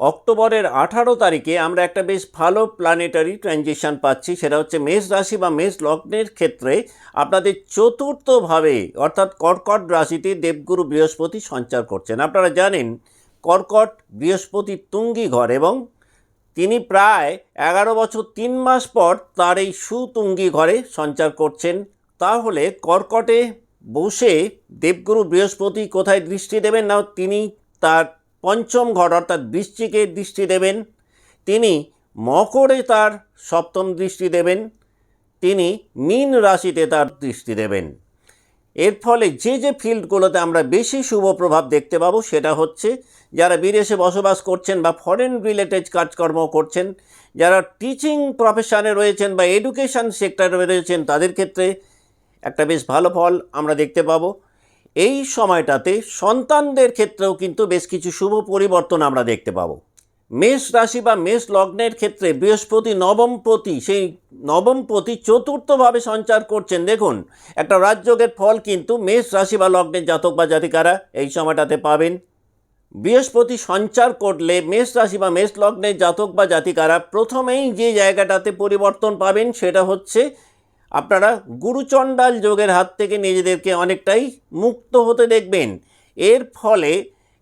অক্টোবরের আঠারো তারিখে আমরা একটা বেশ ভালো প্ল্যানেটারি ট্রানজিশন পাচ্ছি, সেটা হচ্ছে মেষ রাশি বা মেষ লগ্নের ক্ষেত্রে আপনাদের চতুর্থভাবে, অর্থাৎ কর্কট রাশিতে দেবগুরু বৃহস্পতি সঞ্চার করছেন। আপনারা জানেন, কর্কট বৃহস্পতি তুঙ্গি ঘর এবং তিনি প্রায় এগারো বছর তিন মাস পর তার এই সুতুঙ্গি ঘরে সঞ্চার করছেন। তাহলে কর্কটে বসে দেবগুরু বৃহস্পতি কোথায় দৃষ্টি দেবেন না তিনি তার পঞ্চম ঘর অর্থাৎ বৃশ্চিকে দৃষ্টি দেবেন। তিনি মকরে তার সপ্তম দৃষ্টি দেবেন। তিনি মীন রাশিতে তার দৃষ্টি দেবেন। এর ফলে যে যে ফিল্ডগুলোতে আমরা বেশি শুভ প্রভাব দেখতে পাবো সেটা হচ্ছে যারা বিদেশে বসবাস করছেন বা ফরেন রিলেটেড কাজকর্ম করছেন, যারা টিচিং প্রফেশনে রয়েছেন বা এডুকেশন সেক্টরে রয়েছেন, তাদের ক্ষেত্রে একটা বেশ ভালো ফল আমরা দেখতে পাবো। এই সময়টাতে সন্তানদের ক্ষেত্রেও কিন্তু বেশ কিছু শুভ পরিবর্তন আমরা দেখতে পাবো। মেষ রাশি বা মেষ লগ্নের ক্ষেত্রে বৃহস্পতি নবমপতি সেই নবমপতি চতুর্থভাবে সঞ্চার করছেন। দেখুন, একটা রাজযোগের ফল কিন্তু মেষ রাশি বা লগ্নের জাতক বা জাতিকারা এই সময়টাতে পাবেন। বৃহস্পতি সঞ্চার করলে মেষ রাশি বা মেষ লগ্নের জাতক বা জাতিকারা প্রথমেই যে জায়গাটাতে পরিবর্তন পাবেন সেটা হচ্ছে আপনারা গুরুচণ্ডাল যোগের হাত থেকে নিজেদেরকে অনেকটাই মুক্ত হতে দেখবেন। এর ফলে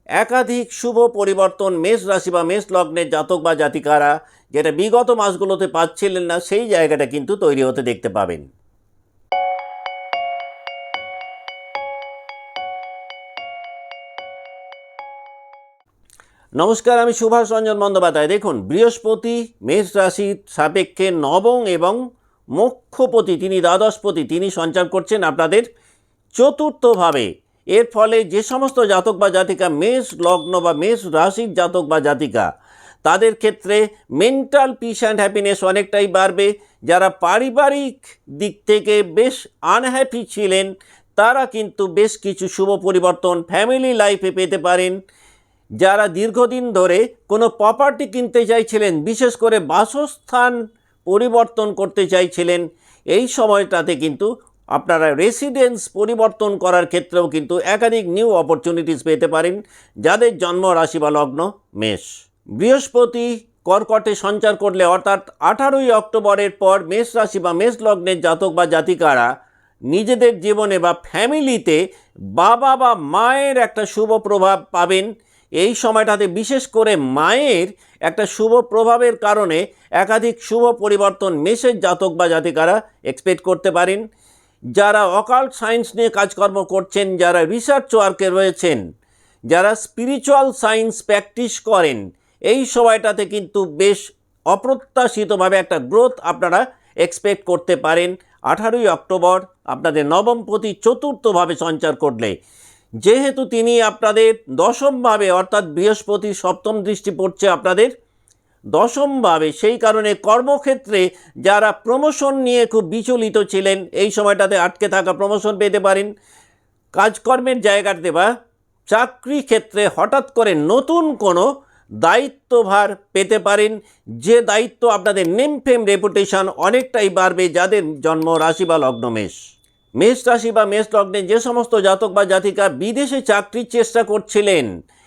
একাধিক শুভ পরিবর্তন, মেষ রাশি বা মেষ লগ্নের জাতক বা জাতিকারা যেটা বিগত মাসগুলোতে পাচ্ছিলেন না, সেই জায়গাটা কিন্তু তৈরি হতে দেখতে পাবেন। নমস্কার, আমি সুভাষ রঞ্জন বন্দ্যোপাধ্যায়। দেখুন, বৃহস্পতি, মেষ রাশির সাপেক্ষে নবম এবং মোক্ষপতি, তিনি দ্বাদশপতি, তিনি সঞ্চার করছেন আপনাদের চতুর্থভাবে। এর ফলে যে সমস্ত জাতক বা জাতিকা, মেষ লগ্ন বা মেষ রাশির জাতক বা জাতিকা, তাদের ক্ষেত্রে মেন্টাল পিস অ্যান্ড হ্যাপিনেস অনেকটাই বাড়বে। যারা পারিবারিক দিক থেকে বেশ আনহ্যাপি ছিলেন, তারা কিন্তু বেশ কিছু শুভ পরিবর্তন ফ্যামিলি লাইফে পেতে পারেন। যারা দীর্ঘদিন ধরে কোনো প্রপার্টি কিনতে চাইছিলেন, বিশেষ করে বাসস্থান পরিবর্তন করতে চাইছিলেন। এই সময়টাতে কিন্তু আপনারা রেসিডেন্স পরিবর্তন করার ক্ষেত্রেও কিন্তু একাধিক নিউ অপরচুনিটিস পেতে পারেন, যাদের জন্ম রাশি বা লগ্ন মেষ। বৃহস্পতি কর্কটে সঞ্চার করলে অর্থাৎ আঠারোই অক্টোবরের পর মেষ রাশি বা মেষ লগ্নের জাতক বা জাতিকারা নিজেদের জীবনে বা ফ্যামিলিতে বাবা বা মায়ের একটা শুভ প্রভাব পাবেন। এই সময়টাতে বিশেষ করে মায়ের একটা শুভ প্রভাবের কারণে একাধিক শুভ পরিবর্তন মেষের জাতক বা জাতিকারা এক্সপেক্ট করতে পারেন। যারা অকাল্ট সায়েন্স নিয়ে কাজকর্ম করছেন, যারা রিসার্চ ওয়ার্কে রয়েছেন, যারা স্পিরিচুয়াল সায়েন্স প্র্যাকটিস করেন, এই সময়টাতে কিন্তু বেশ অপ্রত্যাশিতভাবে একটা গ্রোথ আপনারা এক্সপেক্ট করতে পারেন। আঠারোই অক্টোবর আপনাদের নবমপতি চতুর্থভাবে সঞ্চার করলে। যেহেতু তিনি আপনাদের দশমভাবে, অর্থাৎ বৃহস্পতি সপ্তম দৃষ্টি পড়ছে আপনাদের দশমভাবে, সেই কারণে কর্মক্ষেত্রে যারা প্রমোশন নিয়ে খুব বিচলিত ছিলেন, এই সময়টাতে আটকে থাকা প্রমোশন পেতে পারেন। কাজকর্মের জায়গাতে বা চাকরি ক্ষেত্রে হঠাৎ করে নতুন কোনো দায়িত্বভার পেতে পারেন। যে দায়িত্ব আপনাদের নেমফেম রেপুটেশন অনেকটাই বাড়বে, যাদের জন্ম রাশি বা লগ্ন মেষ রাশি বা মেষ লগ্নে যে সমস্ত জাতক বা জাতিকা বিদেশে চাকরির চেষ্টা করছিলেন,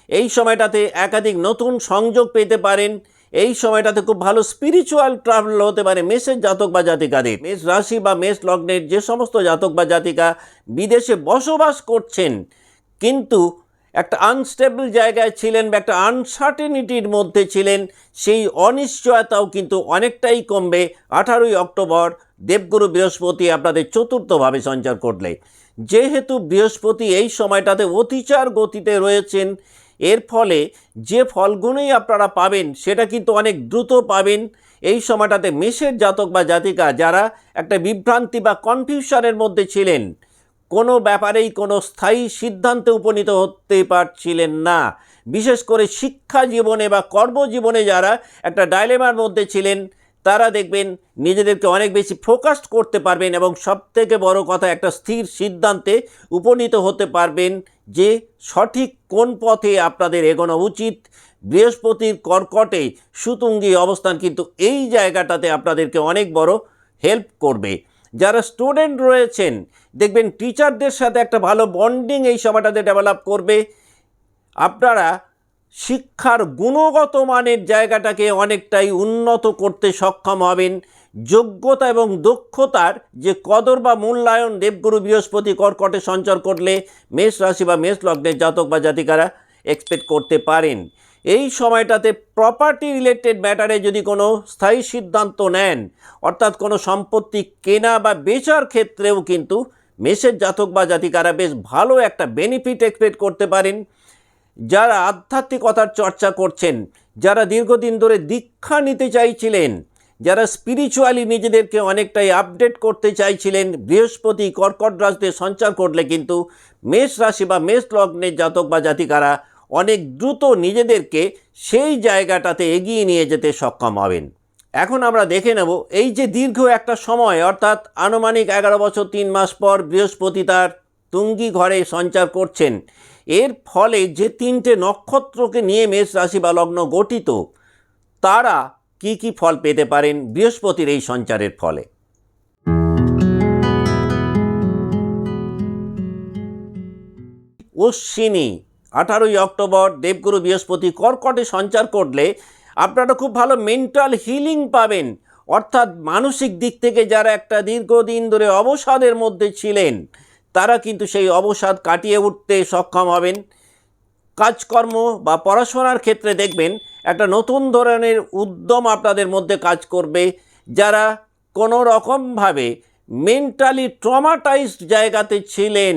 এই সময়টাতে একাধিক নতুন সংযোগ পেতে পারেন। এই সময়টাতে খুব ভালো স্পিরিচুয়াল ট্রাভেল হতে পারে মেষের জাতক বা জাতিকাদের। মেষ রাশি বা মেষ লগ্নের যে সমস্ত জাতক বা জাতিকা বিদেশে বসবাস করছেন, কিন্তু একটা আনস্টেবল জায়গায় ছিলেন বা একটা আনসার্টেনিটির মধ্যে ছিলেন, সেই অনিশ্চয়তাও কিন্তু অনেকটাই কমবে। আঠারোই অক্টোবর দেবগুরু বৃহস্পতি আপনাদের চতুর্থভাবে সঞ্চার করলে। যেহেতু বৃহস্পতি এই সময়টাতে অতিচার গতিতে রয়েছেন, এর ফলে যে ফলগুলোই আপনারা পাবেন, সেটা কিন্তু অনেক দ্রুত পাবেন। এই সময়টাতে মেষের জাতক বা জাতিকা যারা একটা বিভ্রান্তি বা কনফিউশনের মধ্যে ছিলেন, কোনো ব্যাপারেই কোনো স্থায়ী সিদ্ধান্তে উপনীত হতে পারছিলেন না। বিশেষ করে শিক্ষা জীবনে বা কর্মজীবনে যারা একটা ডায়লেমার মধ্যে ছিলেন তারা দেখবেন নিজেদেরকে অনেক বেশি ফোকাসড করতে পারবেন এবং সবথেকে বড় কথা একটা স্থির সিদ্ধান্তে উপনীত হতে পারবেন যে সঠিক কোন পথে আপনাদের এগোনো উচিত। বৃহস্পতির কর্কটে সুতুঙ্গি অবস্থান কিন্তু এই জায়গাটাতে আপনাদেরকে অনেক বড় হেল্প করবে। যারা স্টুডেন্ট রয়েছেন, দেখবেন টিচারদের সাথে একটা ভালো বন্ডিং এই সময়টাতে ডেভেলপ করবে। আপনারা শিক্ষার গুণগত মানের জায়গাটাকে অনেকটাই উন্নত করতে সক্ষম হবেন। যোগ্যতা এবং দক্ষতার যে কদর বা মূল্যায়ন দেবগুরু বৃহস্পতি কর্কটে সঞ্চার করলে মেষ রাশি বা মেষ লগ্নের জাতক বা জাতিকারা এক্সপেক্ট করতে পারেন। এই সময়টাতে প্রপার্টি রিলেটেড ম্যাটারে যদি কোনো স্থায়ী সিদ্ধান্ত নেন, অর্থাৎ কোনো সম্পত্তি কেনা বা বেচার ক্ষেত্রেও কিন্তু মেষের জাতক বা জাতিকারা বেশ ভালো একটা বেনিফিট এক্সপেক্ট করতে পারেন। যারা আধ্যাত্মিকতার চর্চা করছেন, যারা দীর্ঘদিন ধরে দীক্ষা নিতে চাইছিলেন, যারা স্পিরিচুয়ালি নিজেদেরকে অনেকটাই আপডেট করতে চাইছিলেন, বৃহস্পতি, কর্কট রাশিতে সঞ্চার করলে কিন্তু মেষ রাশি বা মেষ লগ্নের জাতক বা জাতিকারা অনেক দ্রুত নিজেদেরকে সেই জায়গাটাতে এগিয়ে নিয়ে যেতে সক্ষম হবেন। এখন আমরা দেখে নেব, এই যে দীর্ঘ একটা সময়, অর্থাৎ আনুমানিক এগারো বছর তিন মাস পর বৃহস্পতি তার তুঙ্গি ঘরে সঞ্চার করছেন। এর ফলে যে তিনটে নক্ষত্রকে নিয়ে মেষ রাশি বা লগ্ন গঠিত, তারা কি কি ফল পেতে পারেন বৃহস্পতির এই সঞ্চারের ফলে? অশ্বিনী, আঠারোই অক্টোবর দেবগুরু বৃহস্পতি কর্কটে সঞ্চার করলে আপনারা খুব ভালো মেন্টাল হিলিং পাবেন। অর্থাৎ মানসিক দিক থেকে যারা একটা দীর্ঘদিন ধরে অবসাদের মধ্যে ছিলেন তারা কিন্তু সেই অবসাদ কাটিয়ে উঠতে সক্ষম হবেন। কাজকর্ম বা পড়াশোনার ক্ষেত্রে দেখবেন একটা নতুন ধরনের উদ্যম আপনাদের মধ্যে কাজ করবে, যারা কোনো রকমভাবে মেন্টালি ট্রমাটাইজড জায়গাতে ছিলেন,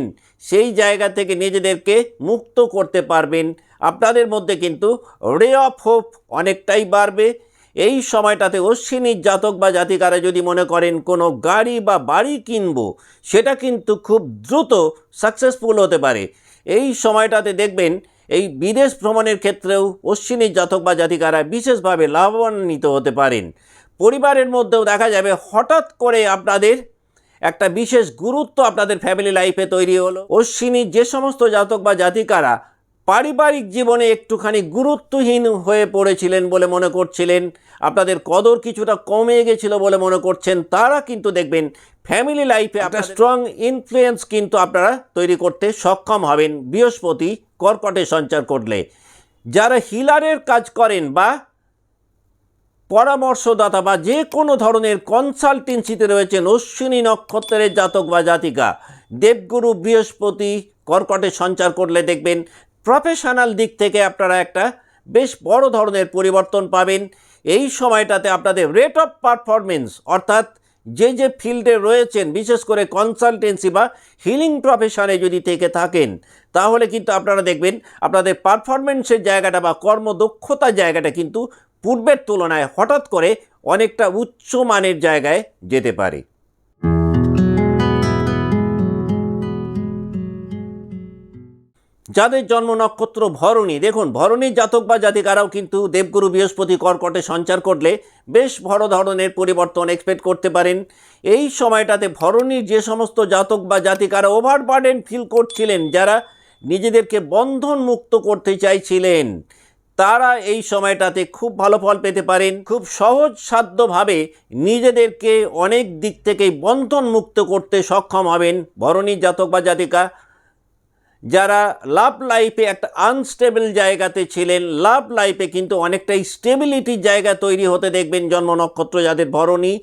সেই জায়গা থেকে নিজেদেরকে মুক্ত করতে পারবেন। আপনাদের মধ্যে কিন্তু রে অফ হোপ অনেকটাই বাড়বে। এই সময়টাতে অশ্বিনীর জাতক বা জাতিকারা যদি মনে করেন কোনো গাড়ি বা বাড়ি কিনব, সেটা কিন্তু খুব দ্রুত সাকসেসফুল হতে পারে। এই সময়টাতে দেখবেন এই বিদেশ ভ্রমণের ক্ষেত্রেও অশ্বিনীর জাতক বা জাতিকারা বিশেষভাবে লাভান্বিত হতে পারেন। পরিবারের মধ্যেও দেখা যাবে হঠাৎ করে আপনাদের একটা বিশেষ গুরুত্ব আপনাদের ফ্যামিলি লাইফে তৈরি হলো। অশ্বিনীর যে সমস্ত জাতক বা জাতিকারা পারিবারিক জীবনে একটুখানি গুরুত্বহীন হয়ে পড়েছিলেন বলে মনে করছিলেন। আপনাদের কদর কিছুটা কমে গেছিল বলে মনে করছেন। তারা কিন্তু দেখবেন ফ্যামিলি লাইফে একটা স্ট্রং ইনফ্লুয়েন্স কিন্তু আপনারা তৈরি করতে সক্ষম হবেন। বৃহস্পতি কর্কটে সঞ্চার করলে। যারা হিলারের কাজ করেন বা পরামর্শদাতা বা যে কোনো ধরনের কনসালটেন্সিতে রয়েছেন অশ্বিনী নক্ষত্রের জাতক বা জাতিকা দেবগুরু বৃহস্পতি কর্কটে সঞ্চার করলে দেখবেন প্রফেশনাল দিক থেকে আপনারা একটা বেশ বড় ধরনের পরিবর্তন পাবেন। এই সময়টাতে আপনাদের রেট অফ পারফরমেন্স অর্থাৎ যে যে ফিল্ডে রয়েছেন, বিশেষ করে কনসালটেন্সি বা হিলিং প্রফেশনে যদি থেকে থাকেন, তাহলে কিন্তু আপনারা দেখবেন আপনাদের পারফরমেন্সের জায়গাটা বা কর্মদক্ষতার জায়গাটা কিন্তু পূর্বের তুলনায় হঠাৎ করে অনেকটা উচ্চ মানের জায়গায় যেতে পারে। যাদের জন্ম নক্ষত্র ভরণী, দেখুন ভরণীর জাতক বা জাতিকারাও কিন্তু দেবগুরু বৃহস্পতি কর্কটে সঞ্চার করলে বেশ বড় ধরনের পরিবর্তন এক্সপেক্ট করতে পারেন। এই সময়টাতে ভরণীর যে সমস্ত জাতক বা জাতিকারা ওভারবার্ডেন ফিল করছিলেন, যারা নিজেদেরকে বন্ধন মুক্ত করতে চাইছিলেন, তারা এই সময়টাতে খুব ভালো ফল পেতে পারেন। খুব সহজ সাধ্যভাবে নিজেদেরকে অনেক দিক থেকেই বন্ধন মুক্ত করতে সক্ষম হবেন ভরণীর জাতক বা জাতিকা। যারা লাভ লাইফে একটা আনস্টেবল জায়গাতে ছিলেন, লাভ লাইফে কিন্তু অনেকটাই স্টেবিলিটির জায়গা তৈরি হতে দেখবেন জন্ম নক্ষত্র যাদের ভরণী,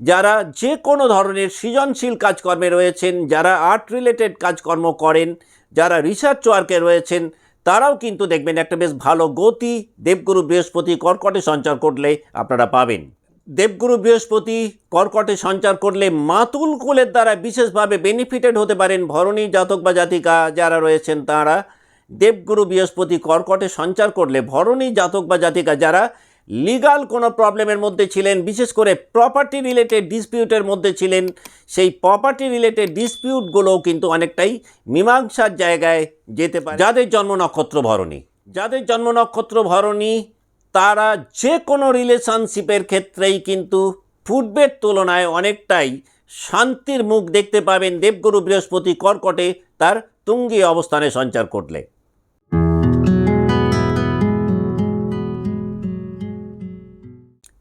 যারা যে কোনো ধরনের সৃজনশীল কাজকর্মে রয়েছেন, যারা আর্ট রিলেটেড কাজকর্ম করেন, যারা রিসার্চ ওয়ার্কে রয়েছেন, তারাও কিন্তু দেখবেন একটা বেশ ভালো গতি, দেবগুরু বৃহস্পতি কর্কটে সঞ্চার করলে আপনারা পাবেন। দেবগুরু বৃহস্পতি কর্কটে সঞ্চার করলে মাতুল কুলের দ্বারা বিশেষভাবে বেনিফিটেড হতে পারেন ভরণী জাতক বা জাতিকা যারা রয়েছেন তারা। দেবগুরু বৃহস্পতি কর্কটে সঞ্চার করলে ভরণী জাতক বা জাতিকা যারা লিগাল কোনো প্রবলেমের মধ্যে ছিলেন, বিশেষ করে প্রপার্টি রিলেটেড ডিসপিউটের মধ্যে ছিলেন, সেই প্রপার্টি রিলেটেড ডিসপিউটগুলোও কিন্তু অনেকটাই মীমাংসার জায়গায় যেতে পারে। যাদের জন্ম নক্ষত্র ভরণী, যাদের জন্ম নক্ষত্র ভরণী তারা যে কোনো রিলেশনশিপের ক্ষেত্রেই কিন্তু পূর্বের তুলনায় অনেকটাই শান্তির মুখ দেখতে পাবেন দেবগুরু বৃহস্পতি কর্কটে তার তুঙ্গি অবস্থানে সঞ্চার করলে।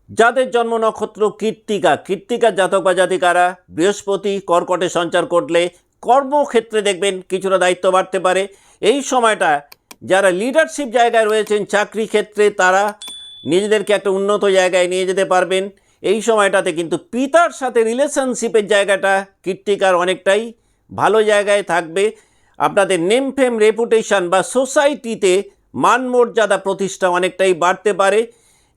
যাদের জন্ম নক্ষত্র কৃত্তিকা কৃত্তিকা জাতক বা জাতিকারা বৃহস্পতি কর্কটে সঞ্চার করলে কর্মক্ষেত্রে দেখবেন কিছুটা দায়িত্ব বাড়তে পারে। এই সময়টা যারা লিডারশিপ জায়গায় রয়েছেন, চাকরি ক্ষেত্রে তারা নিজেদেরকে একটা উন্নত জায়গায় নিয়ে যেতে পারবেন। এই সময়টাতে কিন্তু পিতার সাথে রিলেশনশিপের জায়গাটা কীর্তিকার অনেকটাই ভালো জায়গায় থাকবে। আপনাদের নেম ফেম রেপুটেশন বা সোসাইটিতে মান মর্যাদা প্রতিষ্ঠা অনেকটাই বাড়তে পারে।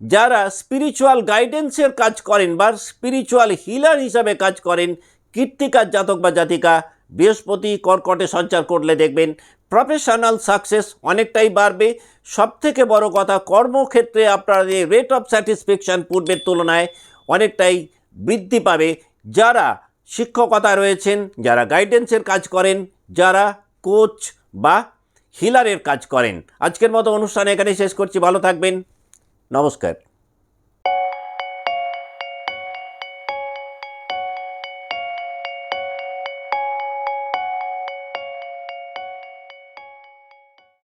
যারা স্পিরিচুয়াল গাইডেন্সের কাজ করেন বা স্পিরিচুয়াল হিলার হিসাবে কাজ করেন, কীর্তিকার জাতক বা জাতিকা বৃহস্পতি কর্কটে সঞ্চার করলে দেখবেন প্রফেশনাল সাকসেস অনেকটাই বাড়বে। সবথেকে বড় কথা, কর্মক্ষেত্রে আপনাদের রেট অফ স্যাটিসফ্যাকশান পূর্বের তুলনায় অনেকটাই বৃদ্ধি পাবে। যারা শিক্ষকতা রয়েছেন, যারা গাইডেন্সের কাজ করেন, যারা কোচ বা হিলারের কাজ করেন। আজকের মতো অনুষ্ঠান এখানে শেষ করছি। ভালো থাকবেন। নমস্কার।